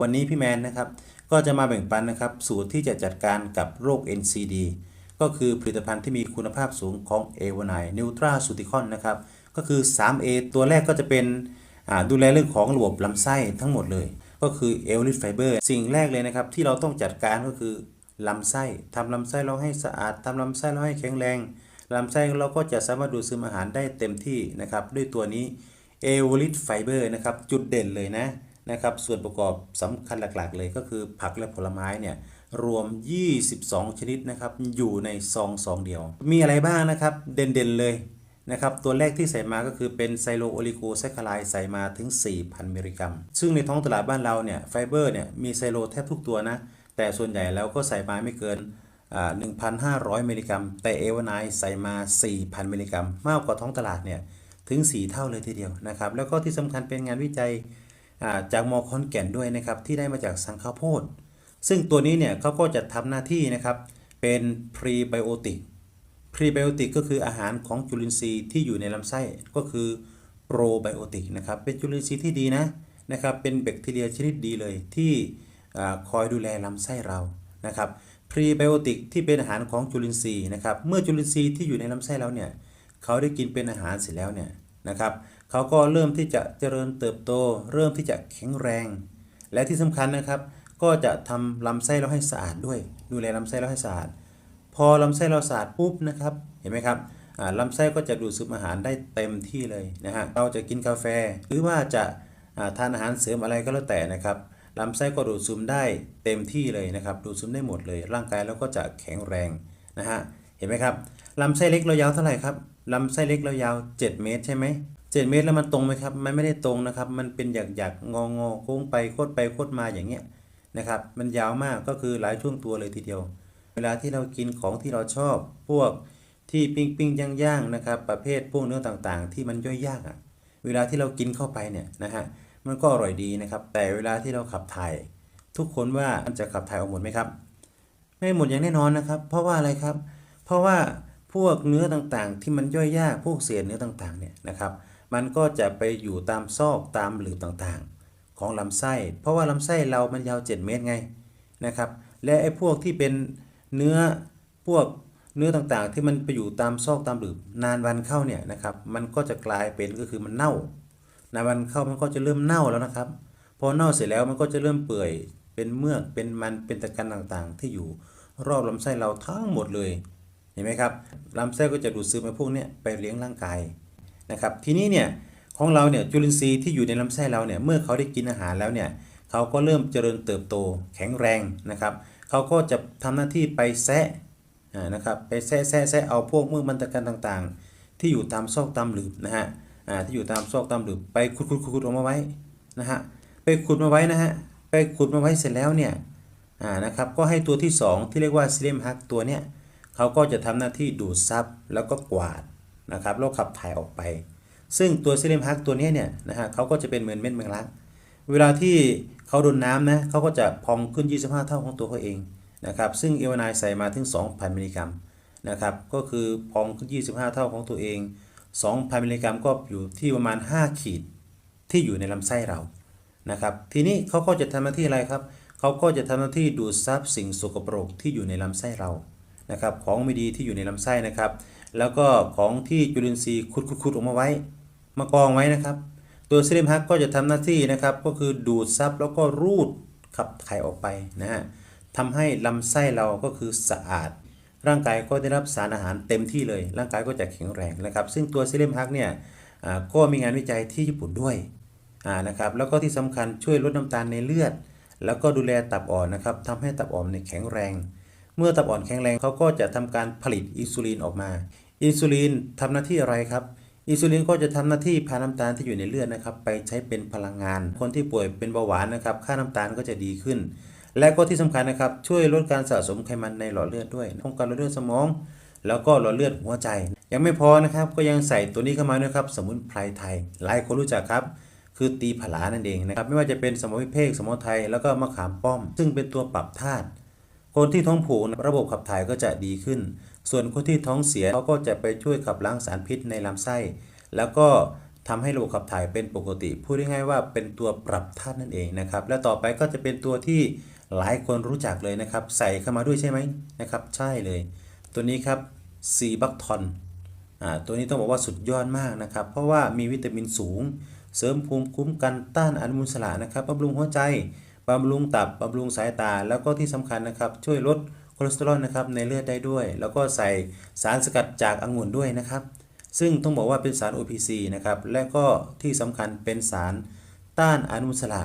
วันนี้พี่แมนนะครับก็จะมาแบ่งปันนะครับสูตรที่จะจัดการกับโรค NCD ก็คือผลิตภัณฑ์ที่มีคุณภาพสูงของ a 1 9 Neutra c u t i c o n นะครับก็คือ 3A ตัวแรกก็จะเป็นดูแลเรื่องของระบบลำไส้ทั้งหมดเลย ก็คือเอลลิไฟเบอร์สิ่งแรกเลยนะครับที่เราต้องจัดการก็คือลำไส้ทำลำไส้เราให้สะอาดทำลำไส้เราให้แข็งแรงลำไส้เราก็จะสามารถดูดซึมอาหารได้เต็มที่นะครับด้วยตัวนี้เอลลิไฟเบอร์นะครับจุดเด่นเลยนะ นะครับส่วนประกอบสำคัญหลักๆ เลยก็คือผักและผลไม้เนี่ยรวม 22 ชนิดนะครับอยู่ในซองซองเดียว มีอะไรบ้างนะครับเด่นๆเลยนะครับตัวแรกที่ใส่มาก็คือเป็นไซโลโอลิโกแซคคาไลใส่มาถึง 4,000 มิลลิกรัม ซึ่งในท้องตลาดบ้านเราเนี่ยไฟเบอร์เนี่ยมีไซโลแทบทุกตัวนะ แต่ส่วนใหญ่แล้วก็ใส่มาไม่เกินอ่า1,500 มิลลิกรัม แต่เอวานายใส่มา 4,000 มิลลิกรัม มากกว่าท้องตลาดเนี่ยถึง 4 เท่าเลยทีเดียวนะครับแล้วก็ที่สำคัญเป็นงานวิจัย จากมอคอนแก่นด้วยนะครับที่ได้มาจากสังข้าวโพดซึ่งตัวนี้เนี่ยเขาก็จะทำหน้าที่นะครับเป็นพรีไบโอติกพรีไบโอติกก็คืออาหารของจุลินทรีย์ที่อยู่ในลำไส้ก็คือโปรไบโอติกนะครับเป็นจุลินทรีย์ที่ดีนะนะครับเป็นแบคทีเรียชนิดดีเลยที่อคอยดูแลลำไส้เรานะครับพรีไบโอติกที่เป็นอาหารของจุลินทรีย์นะครับเมื่อจุลินทรีย์ที่อยู่ในลำไส้เราเนี่ยเขาได้กินเป็นอาหารเสร็จแล้วเนี่ย นะครับเขาก็เริ่มที่จะเจริญเติบโต เริ่มที่จะแข็งแรง และที่สำคัญนะครับ ก็จะทำลำไส้เราให้สะอาดด้วย ดูแลลำไส้เราให้สะอาด พอลำไส้เราสะอาดปุ๊บนะครับ เห็นไหมครับอ่าลำไส้ก็จะดูดซึมอาหารได้เต็มที่เลยนะฮะเราจะกินกาแฟ หรือว่าจะาทานอาหารเสริมอะไรก็แล้วแต่นะครับลำไส้ก็ดูดซึมได้เต็มที่เลยนะครับ ดูดซึมได้หมดเลย ร่างกายเราก็จะแข็งแรงนะฮะเห็นไหมครับลำไส้เล็กเรายาวเท่าไหร่ครับ ลำไส้เล็กเรายาว 7 เมตรใช่ไหม7เมตรแล้วมันตรงไหมครับ มันไม่ได้ตรงนะครับ มันเป็นหยักหยักงองอโค้งไปโคดไปโคดมาอย่างเงี้ยนะครับ มันยาวมากก็คือหลายช่วงตัวเลยทีเดียว เวลาที่เรากินของที่เราชอบ พวกที่ปิ้งปิ้งย่างย่างนะครับ ประเภทพวกเนื้อต่างๆ ที่มันย่อยยากอะ่ะ เวลาที่เรากินเข้าไปเนี่ยนะฮะ มันก็อร่อยดีนะครับ แต่เวลาที่เราขับถ่าย ทุกคนว่ามันจะขับถ่ายออกหมดไหมครับ ไม่หมดอย่างแน่นอนนะครับ เพราะว่าอะไรครับ เพราะว่า พวกเนื้อต่างๆ ที่มันย่อยยากพวกเศษเนื้อต่างๆเนี่ยนะครับมันก็จะไปอยู่ตามซอกตามหลืบต่างๆ ของลำไส้ เพราะว่าลำไส้เรามันยาว 7 เมตรไงนะครับ และไอ้พวกที่เป็นเนื้อพวกเนื้อต่างๆ ที่มันไปอยู่ตามซอกตามหลืบนานวันเข้าเนี่ยนะครับ มันก็จะกลายเป็นก็คือมันเน่านานวันเข้ามันก็จะเริ่มเน่าแล้วนะครับ พอเน่าเสร็จแล้วมันก็จะเริ่มเปื่อยเป็นเมือกเป็นมันเป็นตะกันต่างๆ ที่อยู่รอบลำไส้เราทั้งหมดเลย ห็นไหมครับลำไส้ก็จะดูดซึมไอ้พวกนี้ไปเลี้ยงร่างกายนะครับทีนี้เนี่ยของเราเนี่ยจุลินทรีย์ที่อยู่ในลำไส้เราเนี่ยเมื่อเขาได้กินอาหารแล้วเนี่ยเขาก็เริ่มเจริญเติบโตแข็งแรงนะครับเขาก็จะทำหน้าที่ไปแซะนะครับไปแซะแซะแซะเอาพวกมือกมันตะกันต่างๆ ที่อยู่ตามซอกตามหลืบนะฮะที่อยู่ตามซอกตามหลืบไปขุดขุดขุดออกมาไว้นะฮะไปขุดมาไว้นะฮะไปขุดมาไว้เสร็จแล้วเนี่ยนะครับก็ให้ตัวที่สองที่เรียกว่าซิเลมฮักตัวเนี้ย เขาก็จะทำหน้าที่ดูดซับแล้วก็กวาดนะครับแล้วขับถ่ายออกไป ซึ่งตัวซิลิมฮักตัวนี้เนี่ยนะฮะเขาก็จะเป็นเหมือนเม็ดแมงลัก เวลาที่เขาโดนน้ำนะเขาก็จะพองขึ้น 25 เท่าของตัวเขาเองนะครับซึ่งเอวานายใส่มาถึง 2,000 มิลลิกรัมนะครับก็คือพองขึ้น 25 เท่าของตัวเอง 2,000 มิลลิกรัมก็อยู่ที่ประมาณ 5 ขีดที่อยู่ในลำไส้เรานะครับทีนี้เขาก็จะทำหน้าที่อะไรครับเขาก็จะทำหน้าที่ดูดซับสิ่งสกปรกที่อยู่ในลำไส้เรา นะครับของไม่ดีที่อยู่ในลำไส้นะครับ แล้วก็ของที่จุลินทรีย์ขุดๆๆออกมาไว้ มากองไว้นะครับ ตัวซิลิมฮักก็จะทำหน้าที่นะครับ ก็คือดูดซับแล้วก็รูดขับถ่ายออกไปนะฮะทำให้ลำไส้เราก็คือสะอาด ร่างกายก็ได้รับสารอาหารเต็มที่เลย ร่างกายก็จะแข็งแรงนะครับ ซึ่งตัวซิลิมฮักเนี่ยก็มีงานวิจัยที่ญี่ปุ่นด้วยนะครับแล้วก็ที่สำคัญช่วยลดน้ำตาลในเลือด แล้วก็ดูแลตับอ่อนนะครับทำให้ตับอ่อนเนี่ยแข็งแรง เมื่อตับอ่อนแข็งแรงเขาก็จะทำการผลิตอินซูลินออกมา อินซูลินทำหน้าที่อะไรครับ อินซูลินก็จะทำหน้าที่พาน้ำตาลที่อยู่ในเลือดนะครับ ไปใช้เป็นพลังงาน คนที่ป่วยเป็นเบาหวานนะครับ ค่าน้ำตาลก็จะดีขึ้น และก็ที่สำคัญนะครับช่วยลดการสะสมไขมันในหลอดเลือดด้วยป้องกันหลอดเลือดสมอง แล้วก็หลอดเลือดหัวใจ ยังไม่พอนะครับก็ยังใส่ตัวนี้เข้ามาด้วยครับ สมุนไพรไทย หลายคนรู้จักครับคือตีผลานั่นเองนะครับไม่ว่าจะเป็นสมุนไพรสมุนไพรแล้วก็มะขามป้อม ซึ่งเป็นตัวปรับธาตุ คนที่ท้องผูกระบบขับถ่ายก็จะดีขึ้น ส่วนคนที่ท้องเสียเขาก็จะไปช่วยขับล้างสารพิษในลำไส้ แล้วก็ทำให้ระบบขับถ่ายเป็นปกติ พูดง่ายๆว่าเป็นตัวปรับธาตุนั่นเองนะครับ และต่อไปก็จะเป็นตัวที่หลายคนรู้จักเลยนะครับ ใส่เข้ามาด้วยใช่ไหมนะครับ ใช่เลย ตัวนี้ครับซีบัคทอนอ่าตัวนี้ต้องบอกว่าสุดยอดมากนะครับ เพราะว่ามีวิตามินสูง เสริมภูมิคุ้มกันต้านอนุมูลอิสระนะครับบำรุงหัวใจ บำรุงตับบำรุงสายตา แล้วก็ที่สำคัญนะครับช่วยลดคอเลสเตอรอลนะครับในเลือดได้ด้วย แล้วก็ใส่สารสกัดจากองุ่นด้วยนะครับ ซึ่งต้องบอกว่าเป็นสาร OPC นะครับและก็ที่สำคัญเป็นสารต้านอนุมูลอิสระ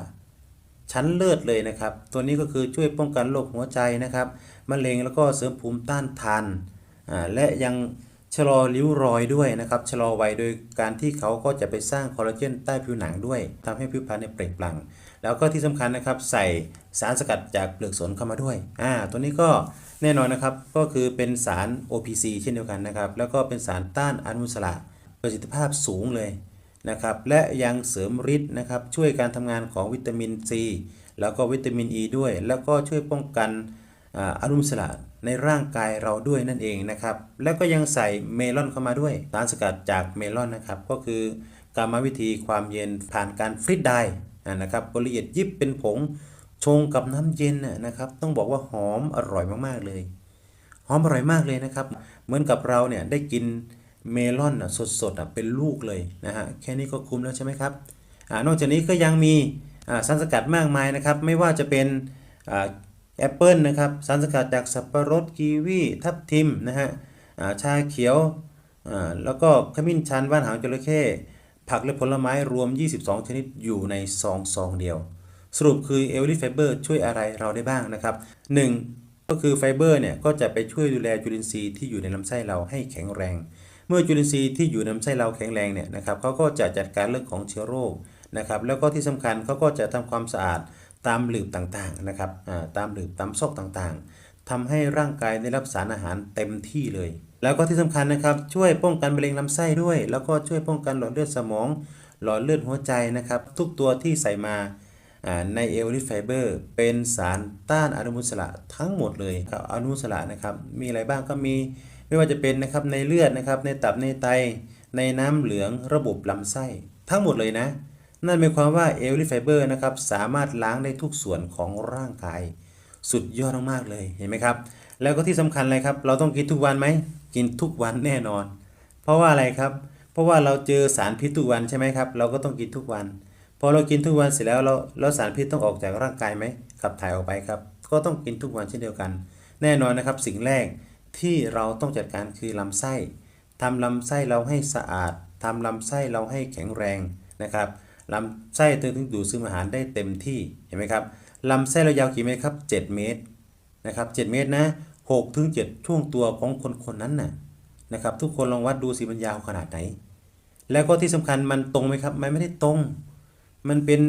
ชั้นเลิศเลยนะครับ ตัวนี้ก็คือช่วยป้องกันโรคหัวใจนะครับมะเร็งแล้วก็เสริมภูมิต้านทานและยังชะลอริ้วรอยด้วยนะครับชะลอวัยโดยการที่เขาก็จะไปสร้างคอลลาเจนใต้ผิวหนังด้วยทำให้ผิวพรรณเนี่ยเปล่งปลั่ง แล้วก็ที่สำคัญนะครับใส่สารสกัดจากเปลือกสนเข้ามาด้วยอ่าตัวนี้ก็แน่นอนนะครับก็คือเป็นสาร OPC เช่นเดียวกันนะครับแล้วก็เป็นสารต้านอนุมูลอิสระประสิทธิภาพสูงเลยนะครับและยังเสริมฤทธิ์นะครับช่วยการทำงานของวิตามินซีแล้วก็วิตามินอ e ีด้วย แล้วก็ช่วยป้องกันอนุมูลอิสระในร่างกายเราด้วยนั่นเองนะครับแล้วก็ยังใส่เมลอนเข้ามาด้วยสารสกัดจากเมลอนนะครับก็คือกรรมวิธีความเย็นผ่านการฟรีดได นะครับก็ละเอียดยิบเป็นผงชงกับน้ำเย็นน่ะนะครับ ต้องบอกว่าหอมอร่อยมากๆเลย หอมอร่อยมากเลยนะครับ เหมือนกับเราเนี่ยได้กินเมลอนสดๆเป็นลูกเลยนะฮะแค่นี้ก็คุ้มแล้วใช่ไหมครับอนอกจากนี้ก็ยังมีสารสกัดมากมายนะครับ ไม่ว่าจะเป็นอแอปเปิลนะครับสารสกัดจากสับปะรดกีวีทับทิมนะฮะชาเขียวแล้วก็ขมิ้นชันว่านหางจระเข้ ผักและผลไม้รวม 22 ชนิดอยู่ในซองซองเดียว สรุปคือเอลลิไฟเบอร์ช่วยอะไรเราได้บ้างนะครับ 1. ก็คือไฟเบอร์เนี่ยก็จะไปช่วยดูแลจุลินทรีย์ที่อยู่ในลำไส้เราให้แข็งแรง เมื่อจุลินทรีย์ที่อยู่ในลำไส้เราแข็งแรงเนี่ยนะครับเขาก็จะจัดการเรื่องของเชื้อโรคนะครับแล้วก็ที่สำคัญเขาก็จะทำความสะอาดตามหลืบต่างๆนะครับตามหลืบตามซอกต่างๆ ทำให้ร่างกายได้รับสารอาหารเต็มที่เลย แล้วก็ที่สำคัญนะครับ ช่วยป้องกันมะเร็งลำไส้ด้วย แล้วก็ช่วยป้องกันหลอดเลือดสมอง หลอดเลือดหัวใจนะครับ ทุกตัวที่ใส่มาในเอลลิไฟเบอร์เป็นสารต้านอนุมูลอิสระทั้งหมดเลยครับอนุมูลอิสระนะครับ มีอะไรบ้างก็มีไม่ว่าจะเป็นนะครับในเลือดนะครับในตับในไต ในน้ำเหลืองระบบลำไส้ ทั้งหมดเลยนะ นั่นหมายความว่าเอลลิไฟเบอร์นะครับสามารถล้างได้ทุกส่วนของร่างกาย สุดยอดมากๆเลยเห็นไหมครับ แล้วก็ที่สำคัญเลยครับ เราต้องกินทุกวันไหมกินทุกวันแน่นอน เพราะว่าอะไรครับ เพราะว่าเราเจอสารพิษทุกวันใช่ไหมครับ เราก็ต้องกินทุกวัน พอเรากินทุกวันเสร็จแล้วเราแล้วสารพิษต้องออกจากร่างกายไหมขับถ่ายออกไปครับ ก็ต้องกินทุกวันเช่นเดียวกัน แน่นอนนะครับสิ่งแรกที่เราต้องจัดการคือลำไส้ทำลำไส้เราให้สะอาดทำลำไส้เราให้แข็งแรงนะครับลำไส้ถึงดูดซึมอาหารได้เต็มที่เห็นไหมครับ ลำไส้เรายาวกี่เมตรครับ 7 เมตรนะครับ7เมตรนะ6ถึง7ช่วงตัวของคนคนนั้นน่ะนะครับ ทุกคนลองวัดดูสิมันยาวขนาดไหน แล้วก็ที่สำคัญมันตรงไหมครับ มันไม่ได้ตรง มันเป็น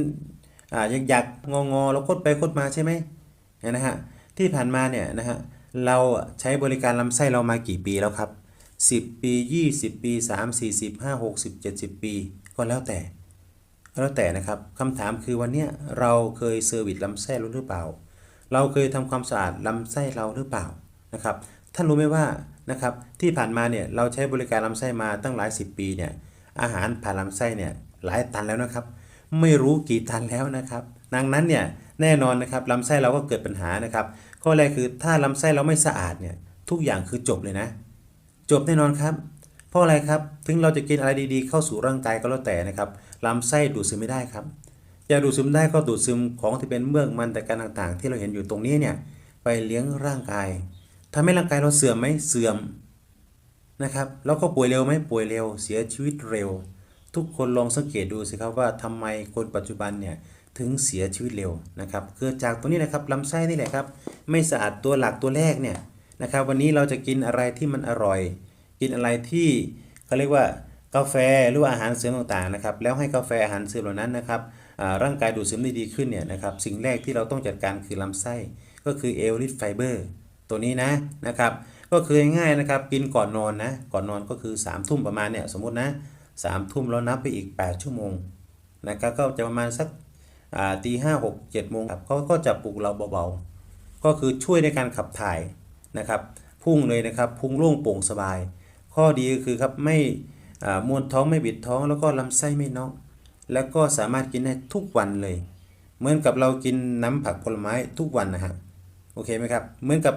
อ่าหยักหยักงองอแล้วคดไปคดมาใช่ไหมนะฮะที่ผ่านมาเนี่ยนะฮะเราใช้บริการลำไส้เรามากี่ปีแล้วครับ 10 ปี 20 ปี 3 40 5 60 70 ปี ก็แล้วแต่ แล้วแต่นะครับคำถามคือวันนี้เราเคยเซอร์วิสลำไส้เราหรือเปล่า เราเคยทำความสะอาดลำไส้เราหรือเปล่านะครับท่านรู้ไหมว่านะครับที่ผ่านมาเนี่ยเราใช้บริการลำไส้มาตั้งหลายสิบปีเนี่ยอาหารผ่านลำไส้เนี่ยหลายตันแล้วนะครับ ไม่รู้กี่ตันแล้วนะครับ ดังนั้นเนี่ยแน่นอนนะครับลำไส้เราก็เกิดปัญหานะครับข้อแรกคือถ้าลำไส้เราไม่สะอาดเนี่ยทุกอย่างคือจบเลยนะ จบแน่นอนครับ เพราะอะไรครับถึงเราจะกินอะไรดีๆ เข้าสู่ร่างกายก็แล้วแต่นะครับ ลำไส้ดูดซึมไม่ได้ครับอยากดูดซึมได้ก็ดูดซึมของที่เป็นเมือกมันแต่การต่างๆ ที่เราเห็นอยู่ตรงนี้เนี่ยไปเลี้ยงร่างกายทำให้ร่างกายเราเสื่อมไหมเสื่อมนะครับแล้วก็ป่วยเร็วไหมป่วยเร็ว เสียชีวิตเร็ว ทุกคนลองสังเกตดูสิครับว่าทำไมคนปัจจุบันเนี่ยถึงเสียชีวิตเร็วนะครับเกิดจากตัวนี้นะครับลำไส้นี่แหละครับไม่สะอาดตัวหลักตัวแรกเนี่ยนะครับวันนี้เราจะกินอะไรที่มันอร่อย กินอะไรที่เขาเรียกว่า กาแฟหรือว่าอาหารเสริมต่างๆนะครับแล้วให้กาแฟอาหารเสริมเหล่านั้นนะครับร่างกายดูดซึมได้ดีขึ้นเนี่ยนะครับสิ่งแรกที่เราต้องจัดการคือลำไส้ก็คือเอลลิไฟเบอร์ตัวนี้นะนะครับก็คือง่ายๆนะครับกินก่อนนอนนะก่อนนอนก็คือ3ามทุ่มประมาณเนี่ยสมมตินะสามทุ่มแล้วนับไปอีก 8 ชั่วโมงนะครับก็จะประมาณสักตีห้าหกเจ็ดโมงครับเขาก็จะปลุกเราเบาๆ ก็คือช่วยในการขับถ่ายนะครับพุ่งเลยนะครับพุ่งโล่งโปร่งสบาย ข้อดีก็คือครับไม่ มวนท้องไม่บิดท้องแล้วก็ลำไส้ไม่นอกแล้วก็สามารถกินได้ทุกวันเลย เหมือนกับเรากินน้ำผักผลไม้ทุกวันนะฮะโอเคไหมครับ เหมือนกับ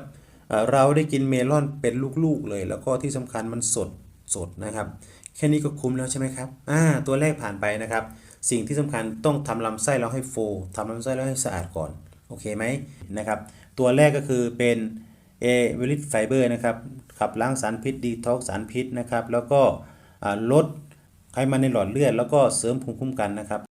เราได้กินเมลอนเป็นลูกๆเลย แล้วก็ที่สำคัญมันสดสดนะครับ แค่นี้ก็คุ้มแล้วใช่ไหมครับอ่าตัวแรกผ่านไปนะครับ สิ่งที่สำคัญต้องทำลำไส้เราให้โฟทำลำไส้เราให้สะอาดก่อนโอเคไหมนะครับตัวแรกก็คือเป็นเอวิลิตไฟเบอร์นะครับขับล้างสารพิษดีท็อกสารพิษนะครับแล้วก็ ลดไขมันในหลอดเลือด แล้วก็เสริมภูมิคุ้มกันนะครับ